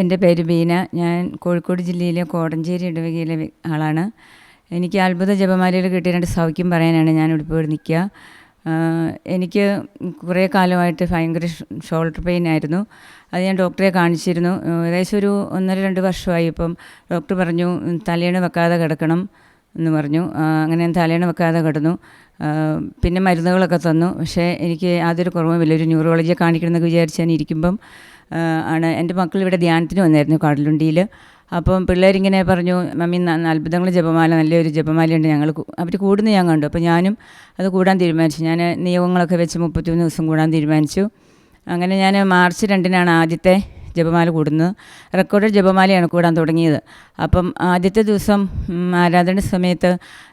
എന്റെ പേര് ബീന. ഞാൻ കോഴിക്കോട് ജില്ലയിലെ കോടഞ്ചേരി ഇടവകയിലെ ആളാണ്. എനിക്ക് അത്ഭുത ജപമാലയിൽ കിട്ടിയ രണ്ട് സൗഖ്യം പറയാനാണ് ഞാൻ ഇവിടെ നിൽക്കുക. എനിക്ക് കുറേ കാലമായിട്ട് ഭയങ്കര ഷോൾഡർ പെയിൻ ആയിരുന്നു. അത് ഞാൻ ഡോക്ടറെ കാണിച്ചിരുന്നു. ഏകദേശം ഒരു ഒന്നര രണ്ട് വർഷമായി ഇപ്പം ഡോക്ടർ പറഞ്ഞു തലയണ വെക്കാതെ കിടക്കണം. എന്ന് പറഞ്ഞു. അങ്ങനെ ഞാൻ തലയണ വെക്കാതെ കിടന്നു. പിന്നെ മരുന്നുകളൊക്കെ തന്നു. പക്ഷേ എനിക്ക് ആദ്യമൊരു കുറവുമില്ല ഒരു ന്യൂറോളജിയെ കാണിക്കണമെന്നൊക്കെ വിചാരിച്ച് ഞാൻ ഇരിക്കുമ്പം ആണ്. എന്റെ മക്കൾ ഇവിടെ ധ്യാനത്തിന് വന്നായിരുന്നു കടലുണ്ടിയിൽ. അപ്പം പിള്ളേരിങ്ങനെ പറഞ്ഞു മമ്മി അത്ഭുതങ്ങൾ ജപമാല നല്ലൊരു ജപമാലയുണ്ട് ഞങ്ങൾ അവർ കൂടുന്ന ഞാൻ കണ്ടു. അപ്പോൾ ഞാനും അത് കൂടാൻ തീരുമാനിച്ചു. ഞാൻ നിയമങ്ങളൊക്കെ വെച്ച് മുപ്പത്തിമൂന്ന് ദിവസം കൂടാൻ തീരുമാനിച്ചു. അങ്ങനെ ഞാൻ മാർച്ച് രണ്ടിനാണ് ആദ്യത്തെ ജപമാല കൂടുന്നത്. റെക്കോർഡ് ജപമാലയാണ് കൂടാൻ തുടങ്ങിയത്. അപ്പം ആദ്യത്തെ ദിവസം ആരാധന സമയത്ത്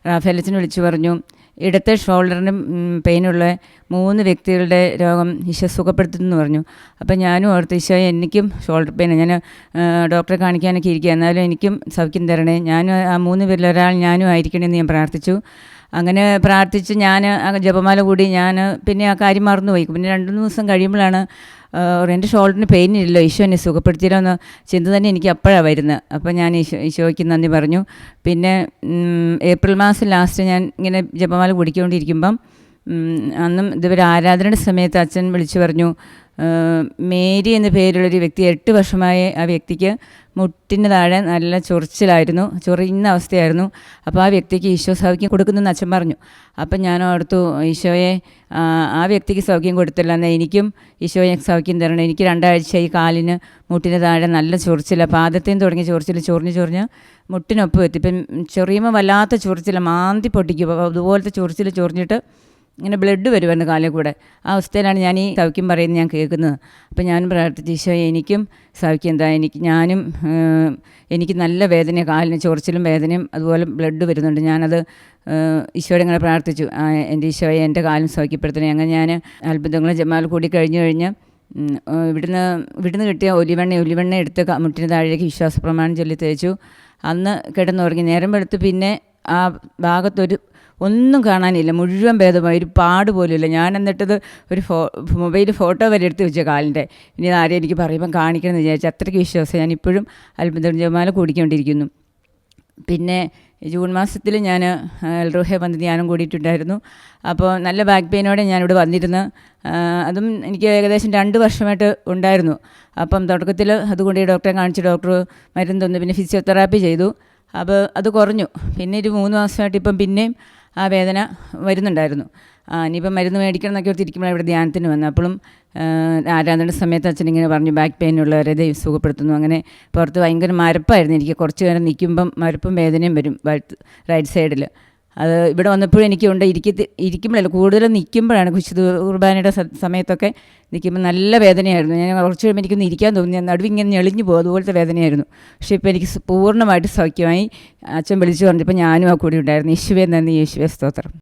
റാഫേലച്ചൻ വിളിച്ചു പറഞ്ഞു ഇടത്തെ ഷോൾഡറിന് പെയിനുള്ള മൂന്ന് വ്യക്തികളുടെ രോഗം ഈശോ സുഖപ്പെടുത്തുന്നു എന്ന് പറഞ്ഞു. അപ്പം ഞാനും ഓർത്ത് ഈശോ എനിക്കും ഷോൾഡർ പെയിൻ ഞാൻ ഡോക്ടറെ കാണിക്കാനൊക്കെ ഇരിക്കുക എന്നാലും എനിക്കും സൗഖ്യം തരണേ. ഞാനും ആ മൂന്ന് പേരിൽ ഒരാൾ ഞാനും ആയിരിക്കണമെന്ന് ഞാൻ പ്രാർത്ഥിച്ചു. അങ്ങനെ പ്രാർത്ഥിച്ച് ഞാൻ ജപമാല കൂടി ഞാൻ പിന്നെ ആ കാര്യം മറന്നുപോയി. പിന്നെ രണ്ട് മൂന്ന് ദിവസം കഴിയുമ്പോഴാണ് എന്റെ ഷോൾഡറിന് പെയിൻ ഇല്ലല്ലോ ഈശോ എന്നെ സുഖപ്പെടുത്തിയല്ലോ എന്ന് ചിന്ത തന്നെ എനിക്ക് അപ്പോഴാണ് വരുന്നത്. അപ്പോൾ ഞാൻ ഈശോ ഈശോയ്ക്ക് നന്ദി പറഞ്ഞു. പിന്നെ ഏപ്രിൽ മാസം ലാസ്റ്റ് ഞാൻ ഇങ്ങനെ ജപമാല കുടിക്കൊണ്ടിരിക്കുമ്പം അന്നും ഇതുവരെ ആരാധനയുടെ സമയത്ത് അച്ഛൻ വിളിച്ചു പറഞ്ഞു മേരി എന്ന പേരുള്ളൊരു വ്യക്തി എട്ട് വർഷമായി ആ വ്യക്തിക്ക് മുട്ടിന് താഴെ നല്ല ചൊറിച്ചിലായിരുന്നു ചൊറിയുന്ന അവസ്ഥയായിരുന്നു. അപ്പോൾ ആ വ്യക്തിക്ക് ഈശോ സൗഖ്യം കൊടുക്കുന്നെന്ന് അച്ഛൻ പറഞ്ഞു. അപ്പം ഞാൻ ഓർത്തു ഈശോയെ ആ, വ്യക്തിക്ക് സൗഖ്യം കൊടുത്തില്ല. എന്നാൽ എനിക്കും ഈശോയെ സൗഖ്യം തരണം. എനിക്ക് രണ്ടാഴ്ചയായി കാലിന് മുട്ടിന് താഴെ നല്ല ചൊറിച്ചില്ല പാദത്തേയും തുടങ്ങിയ ചൊറിച്ചിൽ ചൊറിഞ്ഞ് ചൊറിഞ്ഞ് മുട്ടിനൊപ്പം എത്തി ഇപ്പം ചൊറിയുമ്പോൾ വല്ലാത്ത ചൊറിച്ചില്ല മാന്തി പൊട്ടിക്കും. അതുപോലത്തെ ചൊറിച്ചിൽ ചൊറിഞ്ഞിട്ട് ഇങ്ങനെ ബ്ലഡ് വരുമായിരുന്നു കാലിൽ കൂടെ. ആ അവസ്ഥയിലാണ് ഞാൻ ഈ സൗഖ്യം പറയുന്നത് ഞാൻ കേൾക്കുന്നത്. അപ്പോൾ ഞാനും പ്രാർത്ഥിച്ചു ഈശോ എനിക്കും സൗഖ്യം എന്താ? എനിക്ക് ഞാനും എനിക്ക് നല്ല വേദന കാലിന് ചൊറിച്ചിലും വേദനയും അതുപോലെ ബ്ലഡ് വരുന്നുണ്ട്. ഞാനത് ഈശോയോട് ഇങ്ങനെ പ്രാർത്ഥിച്ചു. എന്റെ ഈശോയെ എന്റെ കാലും സൗഖ്യപ്പെടുത്തണേ. അങ്ങനെ ഞാൻ അത്ഭുതങ്ങളും ജമാൽ കൂടി കഴിഞ്ഞു കഴിഞ്ഞ് ഇവിടുന്ന് ഇവിടുന്ന് കിട്ടിയ ഒലിവെണ്ണ ഒലിവെണ്ണ എടുത്ത് മുട്ടിന് താഴേക്ക് വിശ്വാസ പ്രമാണം ചൊല്ലി തേച്ചു. അന്ന് കിടന്നുറങ്ങി. നേരം വെളുത്ത് പിന്നെ ആ ഭാഗത്തൊരു ഒന്നും കാണാനില്ല. മുഴുവൻ ഭേദമായി ഒരു പാട് പോലുമില്ല. ഞാൻ എന്നിട്ടത് ഒരു ഫോ മൊബൈൽ ഫോട്ടോ വരെ എടുത്ത് വെച്ച കാലിന്റെ. ഇനി ആരെയും എനിക്ക് പറയുമ്പം കാണിക്കണമെന്ന് വിചാരിച്ചു അത്രയ്ക്ക് വിശ്വാസം ഞാൻ ഇപ്പോഴും അത്ഭുത ജമാല കൂടിക്കൊണ്ടിരിക്കുന്നു. പിന്നെ ജൂൺ മാസത്തിൽ ഞാൻ എൽറോഹ വന്ന് ധ്യാനം കൂടിയിട്ടുണ്ടായിരുന്നു. അപ്പോൾ നല്ല ബാക്ക് പെയിനോടെ ഞാനിവിടെ വന്നിരുന്നു. അതും എനിക്ക് ഏകദേശം രണ്ട് വർഷമായിട്ട് ഉണ്ടായിരുന്നു. അപ്പം തുടക്കത്തിൽ അതുകൊണ്ട് ഈ ഡോക്ടറെ കാണിച്ച് ഡോക്ടർ മരുന്ന് തന്നു. പിന്നെ ഫിസിയോതെറാപ്പി ചെയ്തു. അപ്പോൾ അത് കുറഞ്ഞു. പിന്നെ ഒരു മൂന്ന് മാസമായിട്ട് ഇപ്പം പിന്നെയും ആ വേദന വരുന്നുണ്ടായിരുന്നു. ഇനിയിപ്പം മരുന്ന് മേടിക്കണം എന്നൊക്കെ ഓർത്തിരിക്കുമ്പോഴാണ് ഇവിടെ ധ്യാനത്തിന് വന്നു അപ്പോഴും ആരാധന സമയത്ത് അച്ഛൻ ഇങ്ങനെ പറഞ്ഞു ബാക്ക് പെയിൻ ഉള്ളവരെ ദൈവം സുഖപ്പെടുത്തുന്നു. അങ്ങനെ പുറത്ത് ഭയങ്കര മരപ്പായിരുന്നു. എനിക്ക് കുറച്ച് നേരം നിൽക്കുമ്പം മരപ്പും വേദനയും വരും റൈറ്റ് സൈഡിൽ അത് ഇവിടെ വന്നപ്പോഴും എനിക്കുണ്ട്. ഇരിക്കത്തി ഇരിക്കുമ്പോഴല്ല കൂടുതലും നിൽക്കുമ്പോഴാണ് വിശുദ്ധ കുർബാനയുടെ സമയത്തൊക്കെ നിൽക്കുമ്പോൾ നല്ല വേദനയായിരുന്നു. ഞാൻ കുറച്ച് കഴിയുമ്പോൾ എനിക്കൊന്ന് ഇരിക്കാൻ തോന്നി. ഞാൻ നടുവ് ഇങ്ങനെ ഞെളിഞ്ഞു പോകും അതുപോലത്തെ വേദനയായിരുന്നു. പക്ഷേ ഇപ്പോൾ എനിക്ക് പൂർണമായിട്ട് സൗഖ്യമായി അച്ഛൻ വിളിച്ചു പറഞ്ഞപ്പോൾ ഞാനും ആ കൂടി ഉണ്ടായിരുന്നു. യേശുവേ നന്ദി. യേശുവേ സ്തോത്രം.